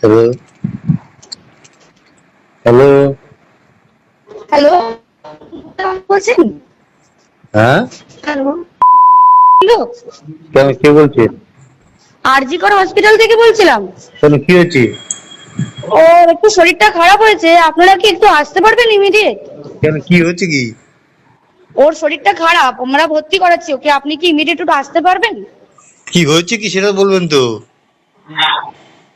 Hello. Hello. Hello. বলছেন? হ্যাঁ? Hello. কেন কে বলছে? আরজি কর হসপিটাল থেকে বলছিলাম। কেন কি হয়েছে? ওর একটু শরীরটা খারাপ হয়েছে। আপনারা কি একটু আসতে পারবেন ইমিডিয়েট? কেন কি হচ্ছে কি? ওর শরীরটা খারাপ আমরা ভর্তি করাচ্ছি। ওকে আপনি কি ইমিডিয়েট একটু আসতে পারবেন? কি হচ্ছে কি সেটা বলবেন তো।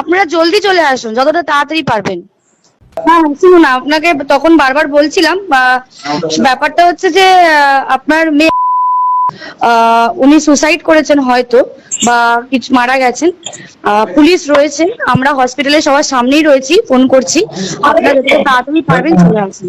আপনারা জলদি চলে আসুন যতটা তাড়াতাড়ি পারবেন। হ্যাঁ শুনুন না, আপনাকে তখন বারবার বলছিলাম ব্যাপারটা হচ্ছে যে আপনার মেয়ে উনি সুসাইড করেছেন হয়তো বা কিছু মারা গেছেন। পুলিশ রয়েছে আমরা হসপিটালে সবার সামনেই রয়েছি ফোন করছি। আপনারা যত তাড়াতাড়ি পারবেন চলে আসুন।